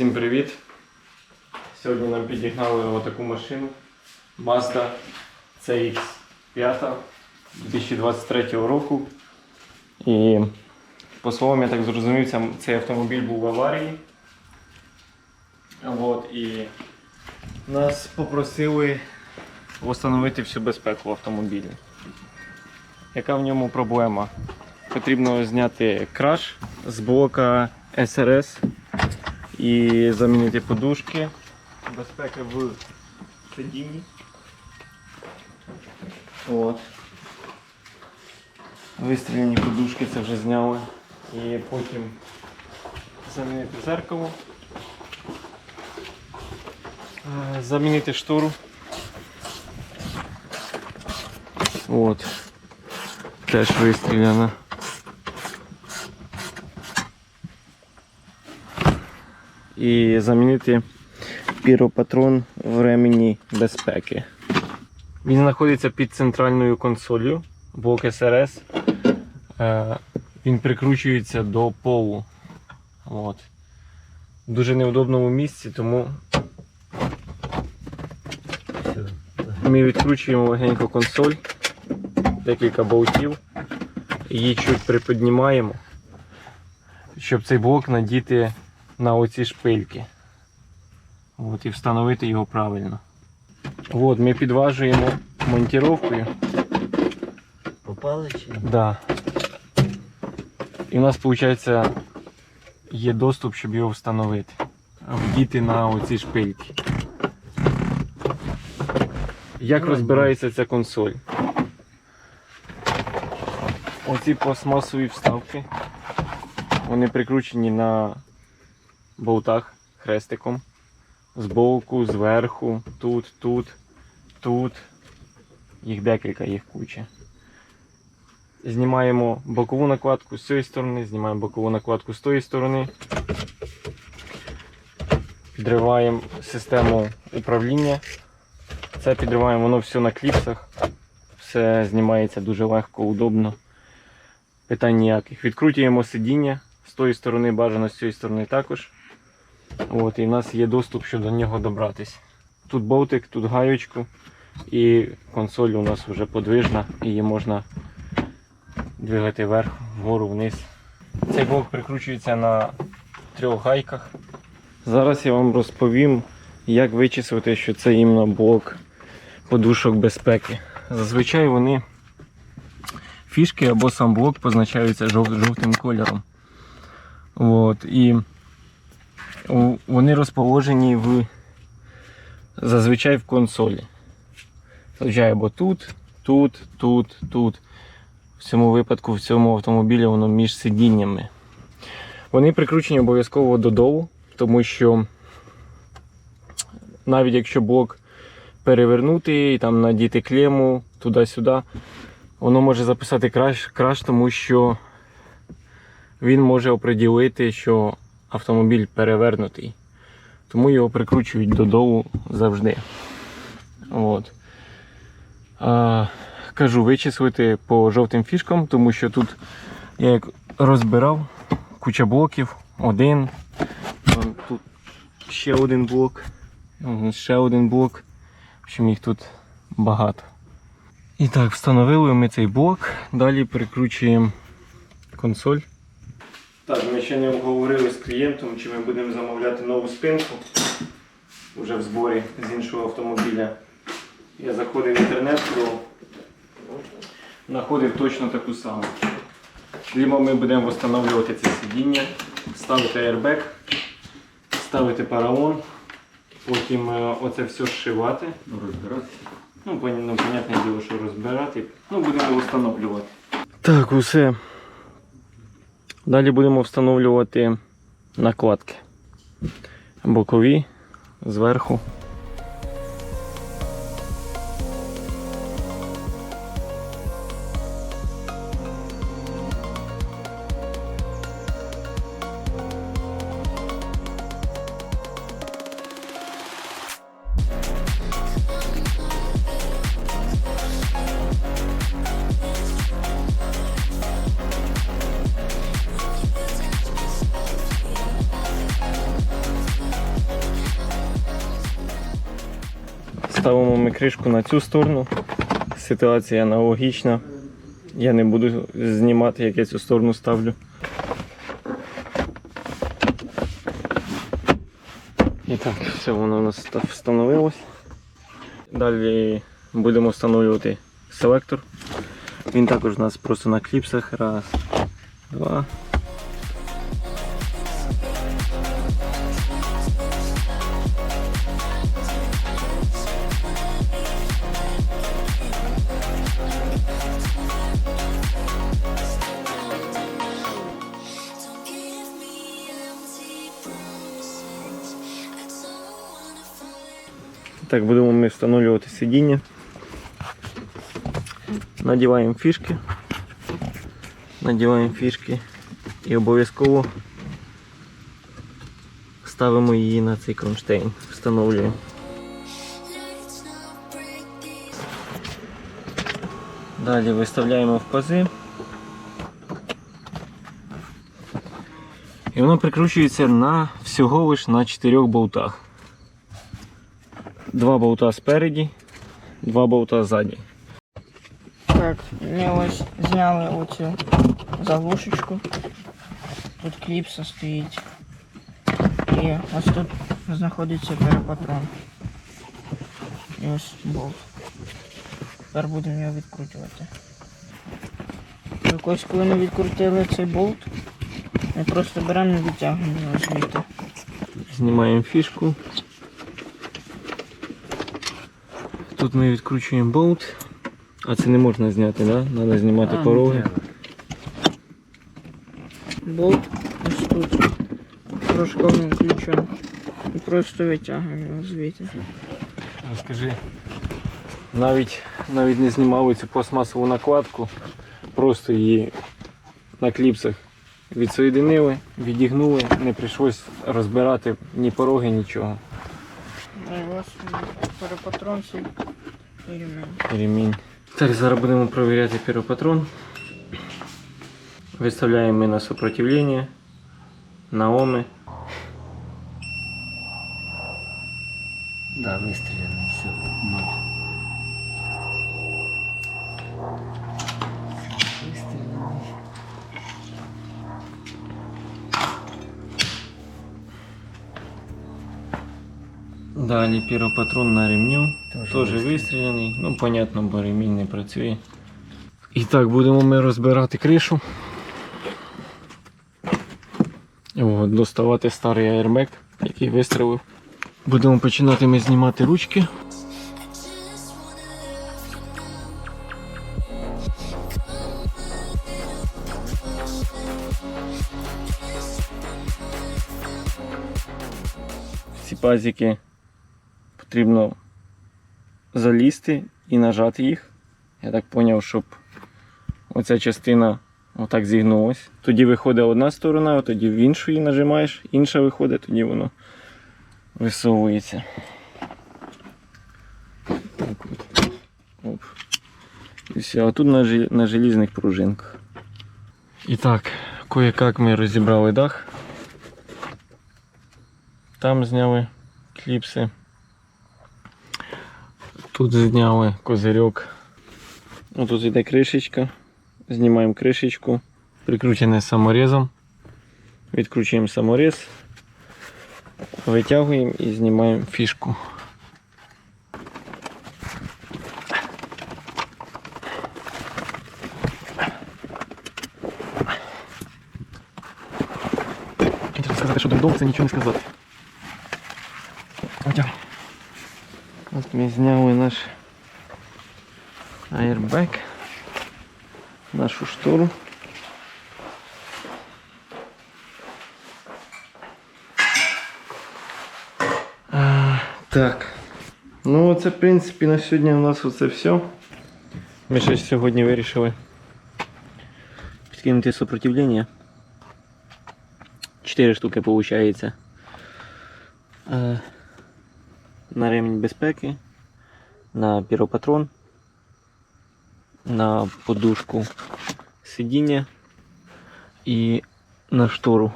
Всім привіт! Сьогодні нам підігнали отаку машину Mazda CX5 2023 року. І по словам, я так зрозумів, цей автомобіль був в аварії. От, і нас попросили встановити всю безпеку автомобілі. Яка в ньому проблема? Потрібно зняти краш з блока SRS і замінити подушки. Безпеки в сидінні. От. Вистріляні подушки це вже зняли. І потім замінити зеркало. Е, Замінити штору. От. Теж вистріляна. І замінити піропатрон в ремені безпеки. Він знаходиться під центральною консолью, блок СРС. Е, Він прикручується до полу. От. В дуже неудобному місці, тому ми відкручуємо легенько консоль, декілька болтів, її чуть приподнімаємо, щоб цей блок надіти на оці шпильки. От, і встановити його правильно. От, ми підважуємо монтіровкою. Попали чи? Да. І в нас, виходить, є доступ, щоб його встановити. Вдіти на оці шпильки. Як розбирається ця консоль? Оці пластмасові вставки. Вони прикручені на болтах хрестиком. Збоку, зверху, тут, тут, тут. Їх декілька, їх куча. Знімаємо бокову накладку з цієї сторони, знімаємо бокову накладку з тої сторони. Підриваємо систему управління. Це підриваємо, воно все на кліпсах. Все знімається дуже легко, удобно. Питань ніяких. Відкрутюємо сидіння з тої сторони, бажано з цієї сторони також. От, і в нас є доступ, щоб до нього добратись. Тут болтик, тут гаючку. І консоль у нас вже подвижна, її можна двигати вверх, вгору, вниз. Цей блок прикручується на трьох гайках. Зараз я вам розповім, як вичислити, що це іменно блок подушок безпеки. Зазвичай вони фішки або сам блок позначаються жов- жовтим кольором. От, і вони розположені в зазвичай в консолі. Зазвичай або тут, тут, тут, тут. В цьому випадку в цьому автомобілі воно між сидіннями. Вони прикручені обов'язково додолу, тому що навіть якщо блок перевернути і там надіти клему туди-сюди, воно може записати краш, краш, тому що він може оприділити, що автомобіль перевернутий. Тому його прикручують додолу завжди. От. А, кажу, вичислити по жовтим фішкам, тому що тут я як розбирав куча блоків, один, тут ще один блок, ще один блок. В общем, їх тут багато. І так, встановили ми цей блок, далі прикручуємо консоль. Ще не обговорили з клієнтом, чи ми будемо замовляти нову спинку вже в зборі з іншого автомобіля. Я заходив в інтернет, то знаходив точно таку саму. Либо ми будемо встановлювати це сидіння, ставити airbag, ставити параон, потім е, оце все зшивати. Ну, розбиратися. Ну, ну, понятне діло, що розбирати. Ну, будемо встановлювати. Так, усе. Далі будемо встановлювати накладки. Бокові, зверху. Ставимо ми кришку на цю сторону. Ситуація аналогічна. Я не буду знімати, як я цю сторону ставлю. І так, все воно у нас ста- встановилось. Далі будемо встановлювати селектор. Він також у нас просто на кліпсах. Раз, два. Так, будемо ми встановлювати сидіння. Надіваємо фішки. Надіваємо фішки і обов'язково ставимо її на цей кронштейн. Встановлюємо. Далі виставляємо в пази. І воно прикручується на всього лиш на 4 болтах. Два болта спереді, два болта ззаді. Так, ми ось зняли оцю заглушечку. Тут кліпса стоїть. І ось тут знаходиться перепатрон. І ось болт. Тепер будемо його відкручувати. Так ось коли ми відкрутили цей болт, ми просто беремо і відтягуємо його звідти. Знімаємо фішку. Тут ми відкручуємо болт. А це не можна зняти, да? Треба знімати А, пороги. Болт ось тут. Порошковим ключом. І просто витягуємо його звідти. Скажи, навіть, навіть не знімали цю пластмасову накладку, просто її на кліпсах відсоєдинили, відігнули, не прийшлось розбирати ні пороги, нічого. І ось перепатрон цей і ремень. Ремінь. Так, зараз будемо перевіряти піропатрон. Виставляємо ми на сопротивлення, на оми. Далі піропатрон на ремню. Тоже Теж вистріляний. Ну, понятно, бо ремінь не працює. І так, будемо ми розбирати кришу. От, доставати старий аербек, який вистрілив. Будемо починати ми знімати ручки. Ці пазики потрібно залізти і нажати їх. Я так зрозумів, щоб оця частина отак зігнулась. Тоді виходить одна сторона, тоді в іншу її нажимаєш, інша виходить, тоді воно висовується. Оп. І все, а тут на, на желізних пружинках. І так, кое-як ми розібрали дах. Там зняли кліпси. Тут зняли козирьок. Ну, тут йде кришечка. Знімаємо кришечку. Прикручене саморізом. Відкручуємо саморіз. Витягуємо і знімаємо фішку. Хотів сказати, що додому це нічого не сказати. Ми зняли наш аербек, нашу штору. А, так. Ну це в принципі на сьогодні у нас оце все. Ми ще сьогодні вирішили підкинути сопротивлення. Чотири штуки виходить. На ремінь безпеки, на піропатрон, на подушку сидіння і на штору.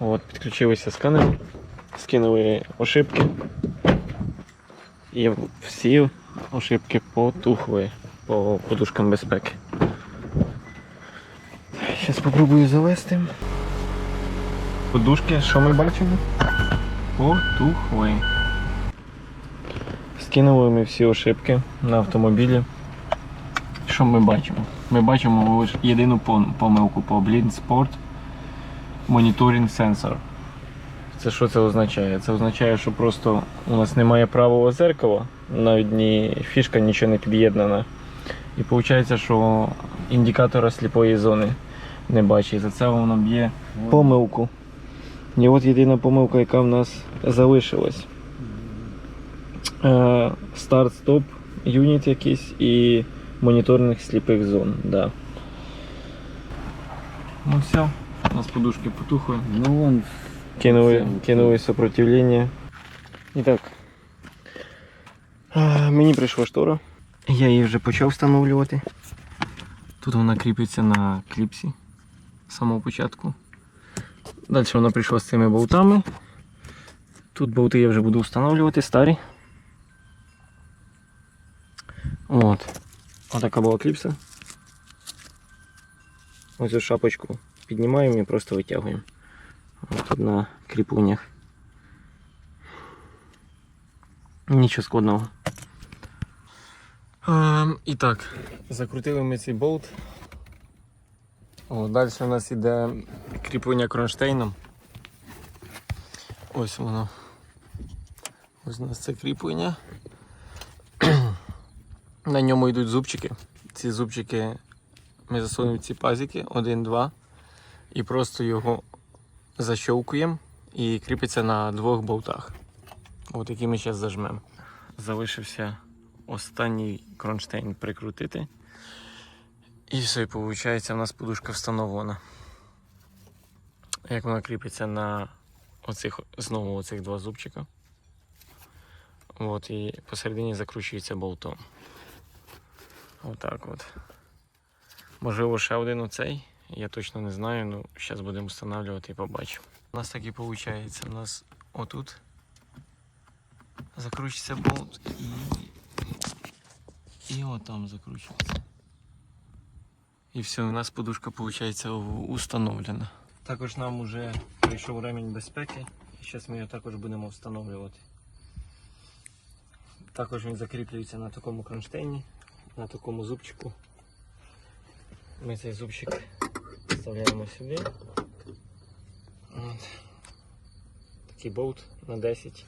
От, підключилися сканером, скинули ошибки. І всі ошибки потухли по подушкам безпеки. Зараз спробую завести. Подушки, що ми бачимо? Потухли. Скинули ми всі ошибки на автомобілі. Що ми бачимо? Ми бачимо лише єдину помилку по Blind Sport Monitoring Sensor. Це що це означає? Це означає, що просто у нас немає правого зеркала, навіть ні фішка нічого не під'єднана. І виходить, що індикатора сліпої зони не бачить. За це воно б'є помилку. І от єдина помилка, яка в нас залишилась. Е, Старт-стоп, юніт якийсь і моніторинг сліпих зон. Да. Ну все, у нас подушки потухли. Ну вон. Кинули, кинули сопротивление. І так. а, Мені прийшла штора. Я її вже почав встановлювати. Тут вона кріпиться на кліпсі з самого початку. Далі вона прийшла з цими болтами. Тут болти я вже буду встановлювати старі. От. Отака була кліпса. Ось цю шапочку піднімаємо і просто витягуємо. Тут на кріпленнях. Нічого складного. Ем, і так, закрутили ми цей болт. О, далі у нас іде кріплення кронштейном. Ось воно. Ось у нас це кріплення. На ньому йдуть зубчики. Ці зубчики ми засунемо ці пазики, один, два, і просто його защовкуємо і кріпиться на двох болтах. От які ми зараз зажмемо. Залишився останній кронштейн прикрутити. І все, і виходить, у нас подушка встановлена. Як вона кріпиться на оцих, знову оцих два зубчика. От, і посередині закручується болтом. Отак от. Можливо, ще один оцей. Я точно не знаю, ну зараз будемо встановлювати і побачимо. У нас так і виходить. У нас отут закручується болт і. І отам закручується. І все, у нас подушка виходить установлена. Також нам вже прийшов ремінь безпеки. Зараз ми його також будемо встановлювати. Також він закріплюється на такому кронштейні, на такому зубчику. Ми цей зубчик вставляємо сюди. От. Такий болт на 10.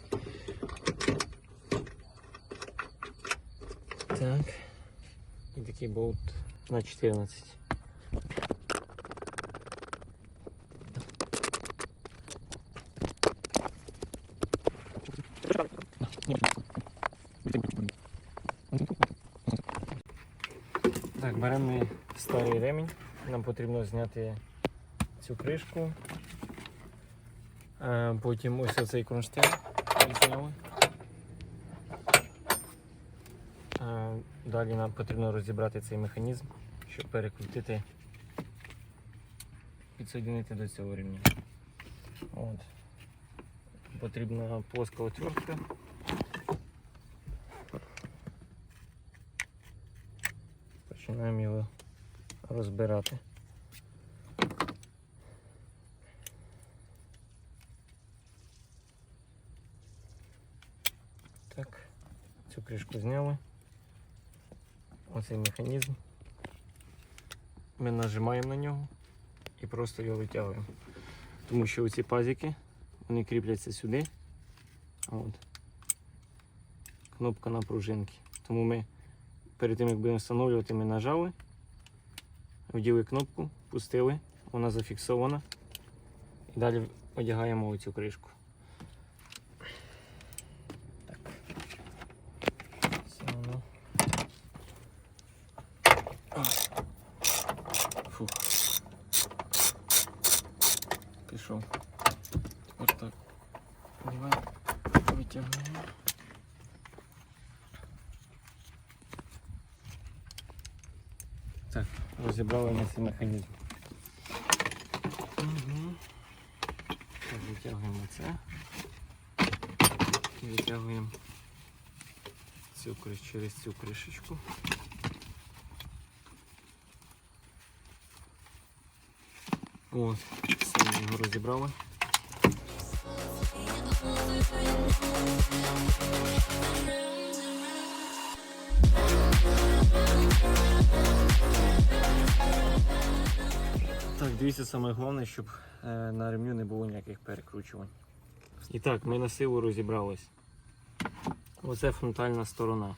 Так. І такий болт на 14. Беремо ми старий ремінь. Нам потрібно зняти цю кришку. Е, Потім ось оцей кронштейн зняли. Е, Далі нам потрібно розібрати цей механізм, щоб перекрутити, підсоединити до цього ремня. От. Потрібна плоска отвертка. Починаємо його розбирати. Так, цю кришку зняли. Оцей механізм. Ми нажимаємо на нього і просто його витягуємо. Тому що оці пазики вони кріпляться сюди. От. Кнопка на пружинки. Тому ми перед тим як будемо встановлювати, ми нажали, вділи кнопку, пустили, вона зафіксована. І далі одягаємо оцю кришку. Так. Все воно. Фух. Пішов. Тепер так. Давай витягуємо. Так, розібрали ми механізм. Угу. Так, витягуємо це. І витягуємо цю криш- через цю кришечку. Ось, все ми його розібрали. Так, дивіться, саме головне, щоб е, на ремню не було ніяких перекручувань. І так, ми на силу розібрались. Оце фронтальна сторона.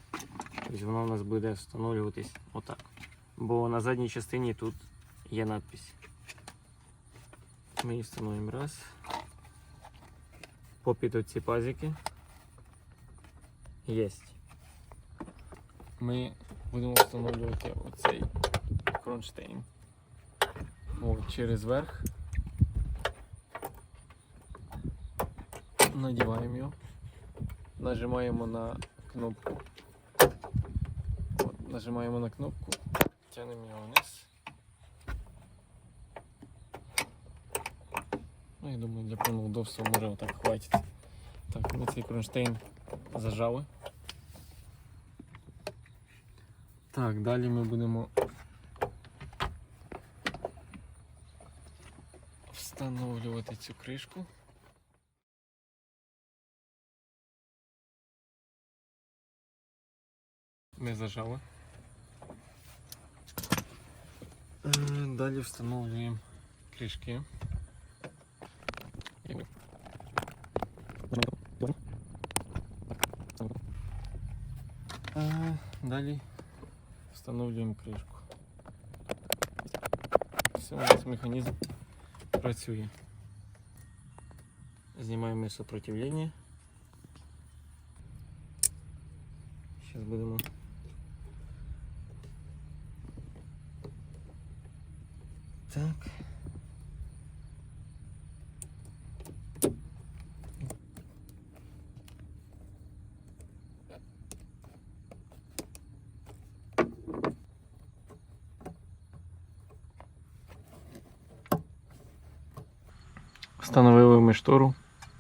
Тобто вона у нас буде встановлюватись отак. Бо на задній частині тут є надпись. Ми її встановимо раз. Попід оці пазики. Єсть. Ми будемо встановлювати оцей кронштейн. От, через верх. Надіваємо його. Нажимаємо на кнопку. От, нажимаємо на кнопку, тягнемо його вниз. Ну, я думаю, для повного удобства може отак хватить. Так, ми цей кронштейн зажали. Так, далі ми будемо встановлювати цю кришку. Ми зажали. Е, Далі встановлюємо кришки. Е, Далі встановлюємо кришку. Все, у нас механізм працює. Знімаємо сопротивлення. Зараз будемо Так. Встановили ми штору.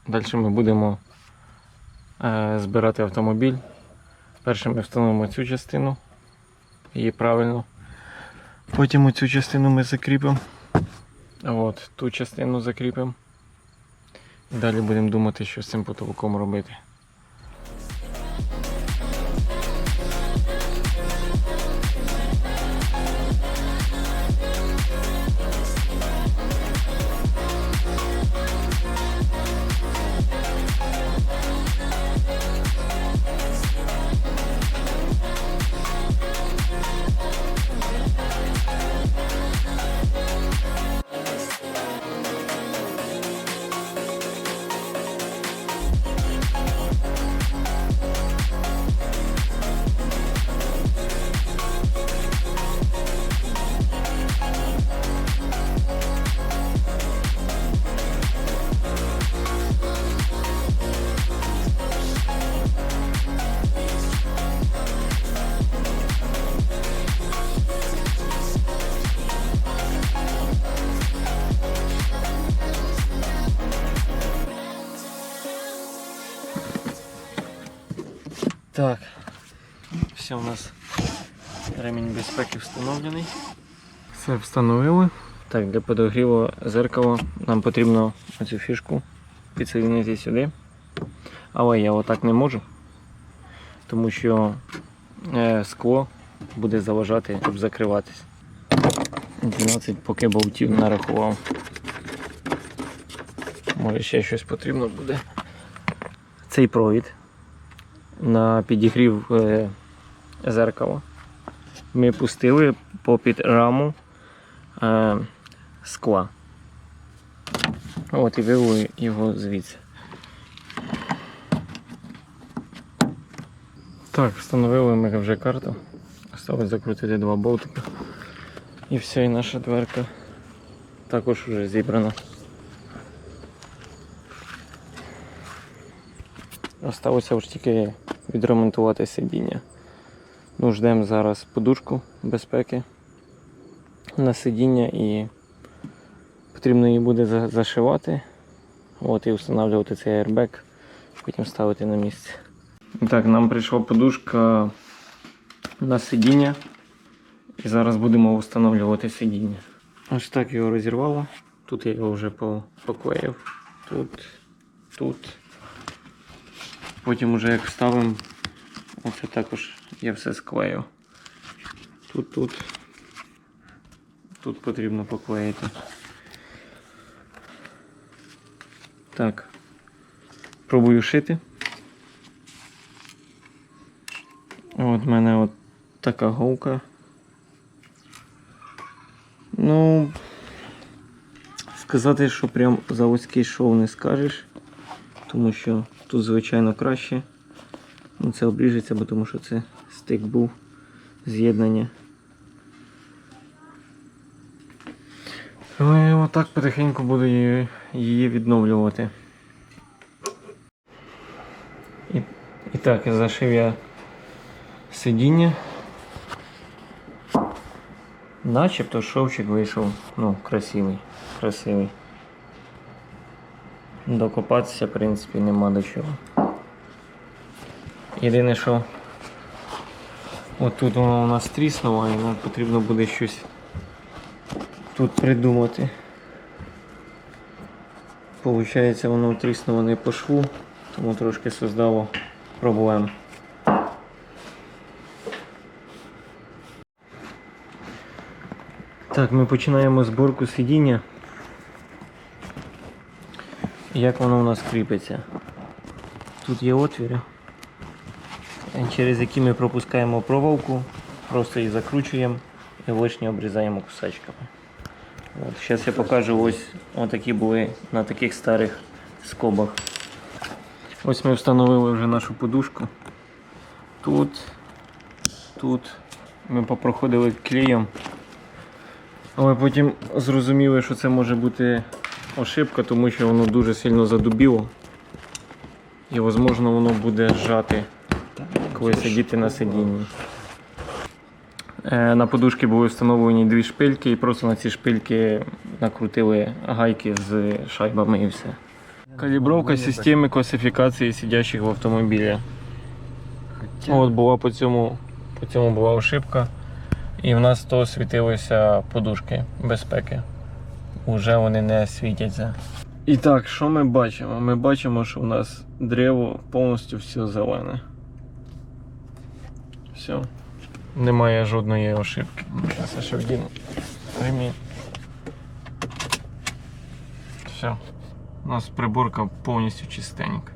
Далі ми будемо е, збирати автомобіль. Перше ми встановимо цю частину, її правильно. Потім оцю частину ми закріпимо. От, ту частину закріпимо. Далі будемо думати, що з цим потолком робити. Так, все у нас ремінь безпеки встановлений. Все встановили. Так, для подогріву зеркала нам потрібно оцю фішку підсоединити сюди. Але я отак не можу, тому що е, скло буде заважати, щоб закриватись. 12 поки болтів нарахував. Може ще щось потрібно буде. Цей провід на підігрів е, зеркала. Ми пустили попід раму е, скла. От і вивели його звідси. Так, встановили ми вже карту. Осталось закрутити два болтики. І все, і наша дверка також вже зібрана. Осталося вже тільки відремонтувати сидіння. Ну, ждемо зараз подушку безпеки на сидіння і потрібно її буде зашивати. От, і встановлювати цей airbag, потім ставити на місце. Так, нам прийшла подушка на сидіння. І зараз будемо встановлювати сидіння. Ось так його розірвало. Тут я його вже по- поклеїв. Тут, тут. Потім уже як вставимо, оце також я все склею. Тут, тут. Тут потрібно поклеїти. Так. Пробую шити. От в мене от така голка. Ну, сказати, що прям заводський шов не скажеш, тому що тут, звичайно, краще. Ну, це обріжеться, бо тому що це стик був з'єднання. Але отак потихеньку буду її, її відновлювати. І, і так, зашив я сидіння. Начебто шовчик вийшов, ну, красивий, красивий. Докопатися, в принципі, нема до чого. Єдине, що отут воно у нас тріснуло, і нам потрібно буде щось тут придумати. Получається, воно тріснуло не по шву, тому трошки создало проблем. Так, ми починаємо зборку сидіння. Як воно у нас кріпиться? Тут є отвіри, через які ми пропускаємо проволоку, просто її закручуємо і лишнє обрізаємо кусачками. От, зараз я покажу ось отакі були на таких старих скобах. Ось ми встановили вже нашу подушку. Тут, тут ми попроходили клеєм. Але потім зрозуміли, що це може бути ошибка, тому що воно дуже сильно задубіло. І можливо воно буде зжати, коли сидіти на сидінні. Е, На подушки були встановлені дві шпильки і просто на ці шпильки накрутили гайки з шайбами і все. Калібровка системи класифікації сидячих в автомобілі. От була по цьому, по цьому була ошибка. І в нас то світилися подушки безпеки. Уже вони не світяться. І так, що ми бачимо? Ми бачимо, що у нас древо повністю все зелене. Все. Немає жодної ошибки. Зараз я ще вдіну. Ремінь. Все. У нас приборка повністю чистенька.